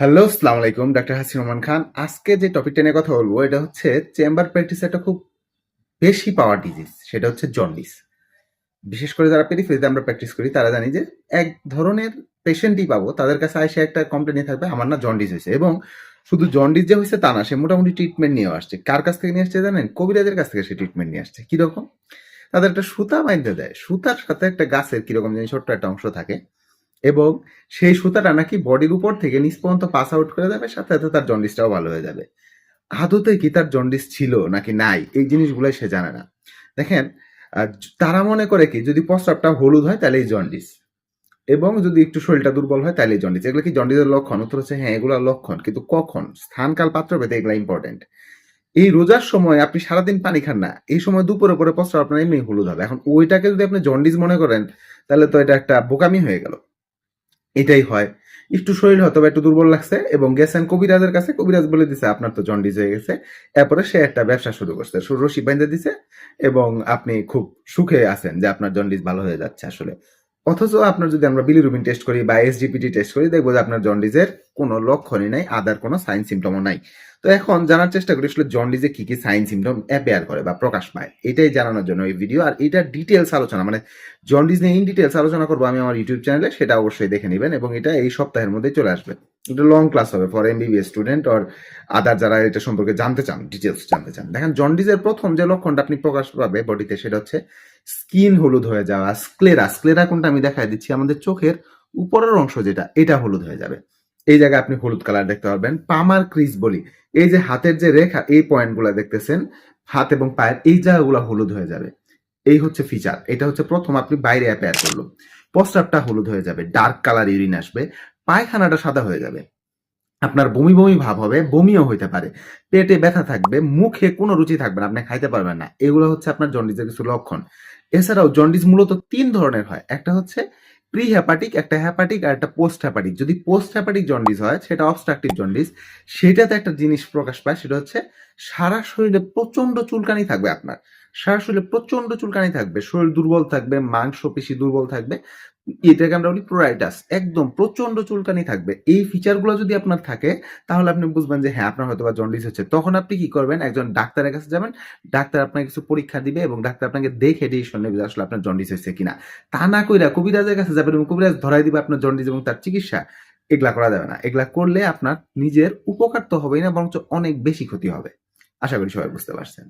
Hello আসসালামু আলাইকুম doctor Hasin Rahman Khan আজকে যে টপিকটা নিয়ে কথা বলব, এটা হচ্ছে চেম্বার প্র্যাকটিস একটা খুব বেশি পাওয়ার ডিজিজ সেটা হচ্ছে জন্ডিস বিশেষ করে যারা পেরিফেরিতে আমরা প্র্যাকটিস করি, তারা জানি যে এক ধরনের পেশেন্টই পাবো, তাদের কাছে এসে একটা কমপ্লেন থাকবে, আমার না জন্ডিস হয়েছে। এবং শুধু জন্ডিস যে হয়েছে তা না, সে মোটামুটি ট্রিটমেন্ট নিয়ে আসছে। কার কাছ থেকে নিয়ে আসছে জানেন? কবিরাজের কাছ থেকে সে ট্রিটমেন্ট নিয়ে আসছে। কীরকম? তাদের একটা সুতা বাইন্ধে দেয়। সুতার সাথে একটা গাছের কীরকম জানি ছোট্ট একটা অংশ থাকে। এবং সেই সুতাটা নাকি বডির উপর থেকে নিচ পর্যন্ত পাস আউট করে যাবে সাথে সাথে তার জন্ডিসটাও ভালো হয়ে যাবে। আদতে কি তার জন্ডিস ছিল নাকি নাই, এই জিনিসগুলো সে জানে না। দেখেন তারা মনে করে কি, যদি প্রস্রাবটা হলুদ হয় তাহলে এই জন্ডিস এবং যদি একটু শরীরটা দুর্বল হয় তাহলে জন্ডিস এগুলো কি জন্ডিসের লক্ষণ? উত্তর হচ্ছে হ্যাঁ এগুলো লক্ষণ, কিন্তু কখন? স্থানকাল পাত্র পেতে এগুলো ইম্পর্টেন্ট এই রোজার সময় আপনি সারাদিন পানি খান না, এই সময় দুপুরে পরে প্রস্রাব আপনার এমনি হলুদ হবে। এখন ওইটাকে যদি আপনি জন্ডিস মনে করেন, তাহলে তো এটা একটা বোকামি হয়ে গেল। এটাই হয়। একটু শরীর হয়তো একটু দুর্বল লাগছে এবং গেছেন কবিরাজের কাছে, কবিরাজ বলে দিছে, আপনার তো জন্ডিস হয়ে গেছে। এরপরে সে একটা ব্যবসা শুরু করছে রশি বেঁধে দিছে এবং আপনি খুব সুখে আছেন যে আপনার জন্ডিস ভালো হয়ে যাচ্ছে আসলে। অথচ আপনার যদি আমরা বিলিরুবিন টেস্ট করি বা এসজিপিটি টেস্ট করি, দেখব যে আপনার জন্ডিসের কোনো লক্ষণই নাই আদার কোনো সাইন সিমটমও নাই। তো এখন জানার চেষ্টা করি, আসলে জন্ডিসে কি কি সাইন সিমটম অ্যাপেয়ার করে বা প্রকাশ পায়, এটাই জানানোর জন্য এই ভিডিও আর এটা ডিটেলস আলোচনা মানে জন্ডিস নিয়ে ইন ডিটেলস আলোচনা করব আমি আমার ইউটিউব চ্যানেলে সেটা অবশ্যই দেখে নেবেন এবং এটা এই সপ্তাহের মধ্যে চলে আসবে। এটা লং ক্লাস হবে for MBBS student or other যারা এটা সম্পর্কে জানতে চান ডিটেলস জানতে চান। দেখেন, জন্ডিসের প্রথম যে লক্ষণটা আপনি প্রকাশ পাবে বডিতে সেটা হচ্ছে স্কিন হলুদ হয়ে যাওয়া স্ক্লেরা স্ক্লেরা কোনটা আমি দেখাই দিচ্ছি, আমাদের চোখের উপরের অংশ যেটা, এটা হলুদ হয়ে যাবে। এই জায়গায় আপনি হলুদ কালার দেখতে পারবেন। পামার ক্রিজ বলি। এই যে হাতের যে রেখা, এই পয়েন্টগুলো দেখতেছেন, হাত এবং পায়ের এই জায়গাগুলো হলুদ হয়ে যাবে। এই হচ্ছে ফিচার এটা হচ্ছে প্রথম আপনি বাইরে অ্যাপেয়ার করল প্রস্রাবটা হলুদ হয়ে যাবে ডার্ক কালার ইউরিন আসবে, পায়খানাটা সাদা হয়ে যাবে। আপনার বমি বমি ভাব হবে, বমিও হইতে পারে। পেটে ব্যথা থাকবে, মুখে কোনো রুচি থাকবে না, আপনি খাইতে পারবেন না। এগুলো হচ্ছে আপনার জন্ডিসের কিছু লক্ষণ। এছাড়াও জন্ডিস মূলত তিন ধরনের হয়। একটা হচ্ছে প্রি হ্যাপাটিক একটা হ্যাপাটিক আর একটা পোস্ট হ্যাপাটিক যদি পোস্ট হ্যাপাটিক জন্ডিস হয়, সেটা অবস্ট্রাকটিভ জন্ডিস সেটাতে একটা জিনিস প্রকাশ পায়, সেটা হচ্ছে সারা শরীরে প্রচণ্ড চুলকানি থাকবে আপনার। শরীরে প্রচণ্ড চুলকানি থাকবে, শরীর দুর্বল থাকবে মাংস পেশি দুর্বল থাকবে, এটাকে আমরা বলি প্রোরাইটাস একদম প্রচণ্ড চুলকানি থাকবে। এই ফিচারগুলো যদি আপনার থাকে, তাহলে আপনি বুঝবেন যে হ্যাঁ আপনার হয়তো বা জন্ডিস হচ্ছে। তখন আপনি কি করবেন, একজন ডাক্তারের কাছে যাবেন, ডাক্তার আপনাকে কিছু পরীক্ষা দিবে এবং ডাক্তার আপনাকে দেখে ডিসিশন নেবে আসলে আপনার জন্ডিস হয়েছে কিনা। তা না কইরা কবিরাজের কাছে যাবেন এবং কবিরাজ ধরাই দিবে আপনার জন্ডিস এবং তার চিকিৎসা, এগুলা করা যাবে না। এগুলা করলে আপনার নিজের উপকার তো হবেই না, বরঞ্চ অনেক বেশি ক্ষতি হবে। আশা করি সবাই বুঝতে পারছেন।